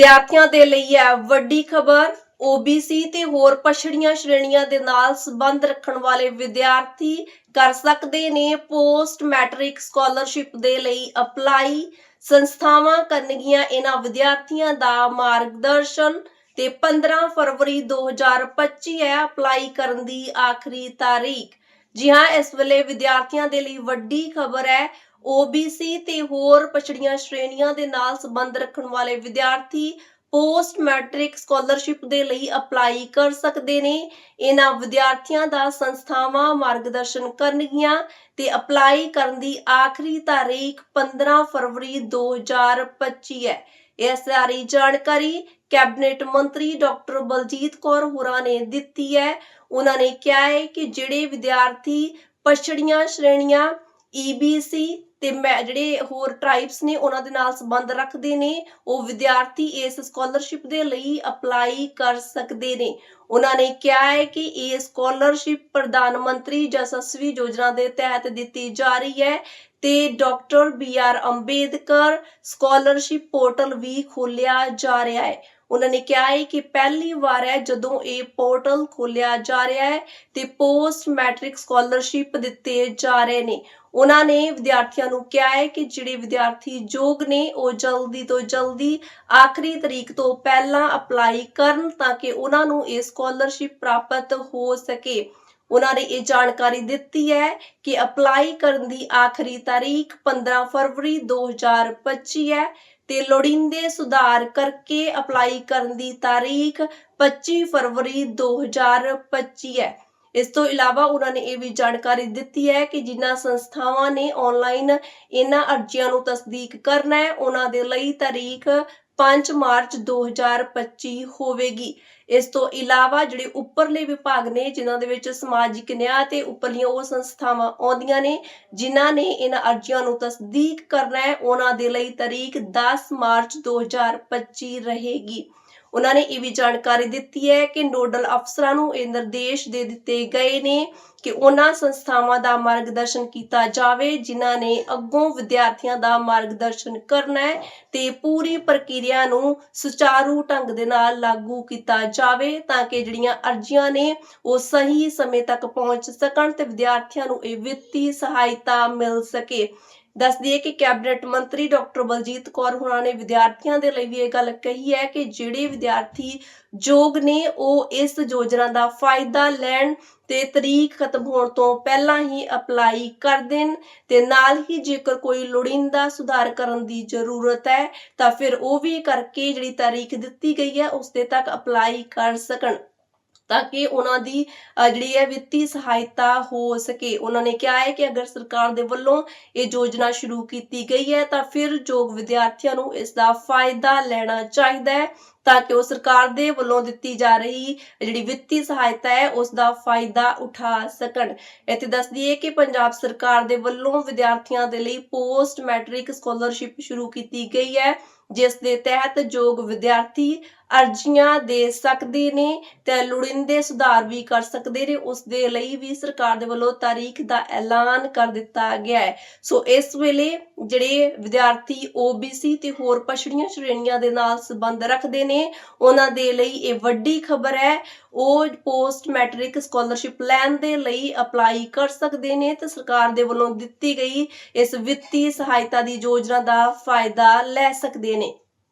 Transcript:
ਵਿਦਿਆਰਥੀਆਂ ਦੇ ਲਈ ਹੈ। ਵੱਡੀ ਖਬਰ OBC ਤੇ ਹੋਰ ਪਛੜੀਆਂ ਸ਼੍ਰੇਣੀਆਂ ਦੇ ਨਾਲ ਸੰਬੰਧ ਰੱਖਣ ਵਾਲੇ ਵਿਦਿਆਰਥੀ ਕਰ ਸਕਦੇ ਨੇ ਪੋਸਟ ਮੈਟ੍ਰਿਕ ਸਕਾਲਰਸ਼ਿਪ ਦੇ ਲਈ ਅਪਲਾਈ। ਸੰਸਥਾਵਾਂ ਕਰਨਗੀਆਂ ਇਹਨਾਂ ਵਿਦਿਆਰਥੀਆਂ ਦਾ ਮਾਰਗਦਰਸ਼ਨ ਤੇ 15 ਫਰਵਰੀ 2025 ਹੈ ਅਪਲਾਈ ਕਰਨ ਦੀ ਆਖਰੀ ਤਾਰੀਖ। ਜੀ ਹਾਂ, ਇਸ ਵੇਲੇ ਵਿਦਿਆਰਥੀਆਂ ਦੇ ਲਈ ਵੱਡੀ ਖਬਰ ਹੈ। OBC ਤੇ ਹੋਰ ਪਛੜੀਆਂ ਸ਼੍ਰੇਣੀਆਂ ਦੇ ਨਾਲ ਸੰਬੰਧ ਰੱਖਣ ਵਾਲੇ ਵਿਦਿਆਰਥੀ ਪੋਸਟ ਮੈਟ੍ਰਿਕ ਸਕਾਲਰਸ਼ਿਪ ਦੇ ਲਈ ਅਪਲਾਈ ਕਰ ਸਕਦੇ ਨੇ। ਇਹਨਾਂ ਵਿਦਿਆਰਥੀਆਂ ਦਾ ਸੰਸਥਾਵਾਂ ਮਾਰਗਦਰਸ਼ਨ ਕਰਨਗੀਆਂ ਤੇ ਅਪਲਾਈ ਕਰਨ ਦੀ ਆਖਰੀ ਤਾਰੀਖ 15 ਫਰਵਰੀ 2025 ਹੈ। ਇਸ ਸਾਰੀ ਜਾਣਕਾਰੀ ਕੈਬਨਿਟ ਮੰਤਰੀ ਡਾਕਟਰ ਬਲਜੀਤ ਕੌਰ ਹੋਰਾਂ ਨੇ ਦਿੱਤੀ ਹੈ। ਉਹਨਾਂ ਨੇ ਕਿਹਾ ਹੈ ਕਿ ਜਿਹੜੇ ਵਿਦਿਆਰਥੀ ਪਛੜੀਆਂ ਸ਼੍ਰੇਣੀਆਂ EBC ਤੇ ਮੈਂ ਜਿਹੜੇ ਹੋਰ ਟ੍ਰਾਈਬਸ ਨੇ ਉਹਨਾਂ ਦੇ ਨਾਲ ਸੰਬੰਧ ਰੱਖਦੇ ਨੇ, ਉਹ ਵਿਦਿਆਰਥੀ ਇਸ ਸਕਾਲਰਸ਼ਿਪ ਦੇ ਲਈ ਅਪਲਾਈ ਕਰ ਸਕਦੇ ਨੇ। ਉਹਨਾਂ ਨੇ ਕਿਹਾ ਹੈ ਕਿ ਇਹ ਸਕਾਲਰਸ਼ਿਪ ਪ੍ਰਧਾਨ ਮੰਤਰੀ ਜਸਸਵੀ ਯੋਜਨਾ ਦੇ ਤਹਿਤ ਦਿੱਤੀ ਜਾ ਰਹੀ ਹੈ ਤੇ doctor B R Ambedkar scholarship portal ਵੀ ਖੋਲਿਆ ਜਾ ਰਿਹਾ ਹੈ। ਉਹਨਾਂ ਨੇ ਕਿਹਾ ਹੈ ਕਿ ਪਹਿਲੀ ਵਾਰ ਹੈ ਜਦੋਂ ਇਹ ਪੋਰਟਲ ਖੋਲਿਆ ਜਾ ਰਿਹਾ ਹੈ ਤੇ ਪੋਸਟ ਮੈਟ੍ਰਿਕ ਸਕਾਲਰਸ਼ਿਪ ਦਿੱਤੇ ਜਾ ਰਹੇ ਨੇ। ਉਹਨਾਂ ਨੇ ਵਿਦਿਆਰਥੀਆਂ ਨੂੰ ਕਿਹਾ ਹੈ ਕਿ ਜਿਹੜੇ ਵਿਦਿਆਰਥੀ ਯੋਗ ਨੇ, ਉਹ ਜਲਦੀ ਤੋਂ ਜਲਦੀ ਆਖਰੀ ਤਰੀਕ ਤੋਂ ਪਹਿਲਾਂ ਅਪਲਾਈ ਕਰਨ ਤਾਂ ਕਿ ਉਹਨਾਂ ਨੂੰ ਇਹ ਸਕਾਲਰਸ਼ਿਪ ਪ੍ਰਾਪਤ ਹੋ ਸਕੇ। ਉਹਨਾਂ ਨੇ ਇਹ ਜਾਣਕਾਰੀ ਦਿੱਤੀ ਹੈ ਕਿ ਅਪਲਾਈ ਕਰਨ ਦੀ ਆਖਰੀ ਤਾਰੀਖ 15 ਫਰਵਰੀ 2025 ਹੈ ਤੇ ਲੋੜੀਂਦੇ ਸੁਧਾਰ ਕਰਕੇ ਅਪਲਾਈ ਕਰਨ ਦੀ ਤਾਰੀਖ 25 ਫਰਵਰੀ 2025 ਹੈ। ਇਸ ਤੋਂ ਇਲਾਵਾ ਉਹਨਾਂ ਨੇ ਇਹ ਵੀ ਜਾਣਕਾਰੀ ਦਿੱਤੀ ਹੈ ਕਿ ਜਿਨ੍ਹਾਂ ਸੰਸਥਾਵਾਂ ਨੇ ਆਨਲਾਈਨ ਇਹਨਾਂ ਅਰਜ਼ੀਆਂ ਨੂੰ ਤਸਦੀਕ ਕਰਨਾ ਹੈ, ਉਹਨਾਂ ਦੇ ਲਈ ਤਾਰੀਖ 5 ਮਾਰਚ 2025 ਹੋਵੇਗੀ। ਇਸ ਤੋਂ ਇਲਾਵਾ ਜਿਹੜੇ ਉੱਪਰਲੇ ਵਿਭਾਗ ਨੇ, ਜਿਨ੍ਹਾਂ ਦੇ ਵਿੱਚ ਸਮਾਜਿਕ ਨਿਆਂ ਤੇ ਉੱਪਰਲੀਆਂ ਉਹ ਸੰਸਥਾਵਾਂ ਆਉਂਦੀਆਂ ਨੇ, ਜਿਨ੍ਹਾਂ ਨੇ ਇਹਨਾਂ ਅਰਜ਼ੀਆਂ ਨੂੰ ਤਸਦੀਕ ਕਰਨਾ ਹੈ, ਉਹਨਾਂ ਦੇ ਲਈ ਤਾਰੀਖ 10 ਮਾਰਚ 2025 ਰਹੇਗੀ। ਉਹਨਾਂ ਨੇ ਇਹ ਵੀ ਜਾਣਕਾਰੀ ਦਿੱਤੀ ਹੈ ਕਿ ਨੋਡਲ ਅਫਸਰਾਂ ਨੂੰ ਇਹ ਨਿਰਦੇਸ਼ ਦੇ ਦਿੱਤੇ ਗਏ ਨੇ ਕਿ ਉਹਨਾਂ ਸੰਸਥਾਵਾਂ ਦਾ ਮਾਰਗਦਰਸ਼ਨ ਕੀਤਾ ਜਾਵੇ, ਜਿਨ੍ਹਾਂ ਨੇ ਅੱਗੋਂ ਵਿਦਿਆਰਥੀਆਂ ਦਾ ਮਾਰਗਦਰਸ਼ਨ ਕਰਨਾ ਹੈ ਤੇ ਪੂਰੀ ਪ੍ਰਕਿਰਿਆ ਨੂੰ ਸੁਚਾਰੂ ਢੰਗ ਦੇ ਨਾਲ ਲਾਗੂ ਕੀਤਾ ਜਾਵੇ ਤਾਂ ਕਿ ਜਿਹੜੀਆਂ ਅਰਜ਼ੀਆਂ ਨੇ ਉਹ ਸਹੀ ਸਮੇਂ ਤੱਕ ਪਹੁੰਚ ਸਕਣ ਤੇ ਵਿਦਿਆਰਥੀਆਂ ਨੂੰ ਇਹ ਵਿੱਤੀ ਸਹਾਇਤਾ ਮਿਲ ਸਕੇ। ਦੱਸ ਦਈਏ ਕਿ ਕੈਬਨਿਟ ਮੰਤਰੀ ਡਾਕਟਰ ਬਲਜੀਤ ਕੌਰ ਹੋਣਾ ਨੇ ਵਿਦਿਆਰਥੀਆਂ ਦੇ ਲਈ ਵੀ ਇਹ ਗੱਲ ਕਹੀ ਹੈ ਕਿ ਜਿਹੜੇ ਵਿਦਿਆਰਥੀ ਯੋਗ ਨੇ, ਉਹ ਇਸ ਯੋਜਨਾ ਦਾ ਫਾਇਦਾ ਲੈਣ ਤੇ ਤਰੀਕ ਖਤਮ ਹੋਣ ਤੋਂ ਪਹਿਲਾਂ ਹੀ ਅਪਲਾਈ ਕਰ ਦੇਣ ਤੇ ਨਾਲ ਹੀ ਜੇਕਰ ਕੋਈ ਲੋੜੀਂਦਾ ਸੁਧਾਰ ਕਰਨ ਦੀ ਜ਼ਰੂਰਤ ਹੈ, ਤਾਂ ਫਿਰ ਉਹ ਵੀ ਕਰਕੇ ਜਿਹੜੀ ਤਾਰੀਖ ਦਿੱਤੀ ਗਈ ਹੈ, ਉਸ ਦੇ ਤੱਕ ਅਪਲਾਈ ਕਰ ਸਕਣ। ਤਾਂ ਕਿ ਉਹਨਾਂ ਦੀ ਜਿਹੜੀ ਹੈ ਵਿੱਤੀ ਸਹਾਇਤਾ ਹੋ ਸਕੇ। ਉਹਨਾਂ ਨੇ ਕਿਹਾ ਹੈ ਕਿ ਅਗਰ ਸਰਕਾਰ ਦੇ ਵੱਲੋਂ ਇਹ ਯੋਜਨਾ ਸ਼ੁਰੂ ਕੀਤੀ ਗਈ ਹੈ, ਤਾਂ ਫਿਰ ਯੋਗ ਵਿਦਿਆਰਥੀਆਂ ਨੂੰ ਇਸ ਦਾ ਫਾਇਦਾ ਲੈਣਾ ਚਾਹੀਦਾ ਹੈ। ਤਾਂ ਕਿ ਉਹ ਸਰਕਾਰ ਦੇ ਵੱਲੋਂ ਦਿੱਤੀ ਜਾ ਰਹੀ ਜਿਹੜੀ ਵਿੱਤੀ ਸਹਾਇਤਾ ਹੈ ਉਸ ਦਾ ਫਾਇਦਾ ਉਠਾ ਸਕਣ। ਇੱਥੇ ਦੱਸ ਦਈਏ ਕਿ ਪੰਜਾਬ ਸਰਕਾਰ ਦੇ ਵੱਲੋਂ ਵਿਦਿਆਰਥੀਆਂ ਦੇ ਲਈ ਪੋਸਟ ਮੈਟ੍ਰਿਕ ਸਕਾਲਰਸ਼ਿਪ ਸ਼ੁਰੂ ਕੀਤੀ ਗਈ ਹੈ, ਜਿਸ ਦੇ ਤਹਿਤ ਯੋਗ ਵਿਦਿਆਰਥੀ ਅਰਜ਼ੀਆਂ ਦੇ ਸਕਦੇ ਨੇ ਤੇ ਲੋੜੀਂਦੇ ਸੁਧਾਰ ਵੀ ਕਰ ਸਕਦੇ ਨੇ। ਉਸ ਦੇ ਲਈ ਵੀ ਸਰਕਾਰ ਦੇ ਵੱਲੋਂ ਤਾਰੀਖ ਦਾ ਐਲਾਨ ਕਰ ਦਿੱਤਾ ਗਿਆ ਹੈ। ਸੋ ਇਸ ਵੇਲੇ ਜਿਹੜੇ ਵਿਦਿਆਰਥੀ OBC ਤੇ ਹੋਰ ਪਛੜੀਆਂ ਸ਼੍ਰੇਣੀਆਂ ਦੇ ਨਾਲ ਸੰਬੰਧ ਰੱਖਦੇ ਨੇ। ਉਹਨਾਂ ਦੇ ਲਈ ਇਹ ਵੱਡੀ ਖਬਰ ਹੈ। ਉਹ ਪੋਸਟ ਮੈਟ੍ਰਿਕ ਸਕਾਲਰਸ਼ਿਪ ਲੈਣ ਦੇ ਲਈ ਅਪਲਾਈ ਕਰ ਸਕਦੇ ਨੇ ਤੇ ਸਰਕਾਰ ਦੇ ਵੱਲੋਂ ਦਿੱਤੀ ਗਈ ਇਸ ਵਿੱਤੀ ਸਹਾਇਤਾ ਦੀ ਯੋਜਨਾ ਦਾ ਫਾਇਦਾ ਲੈ ਸਕਦੇ ਨੇ।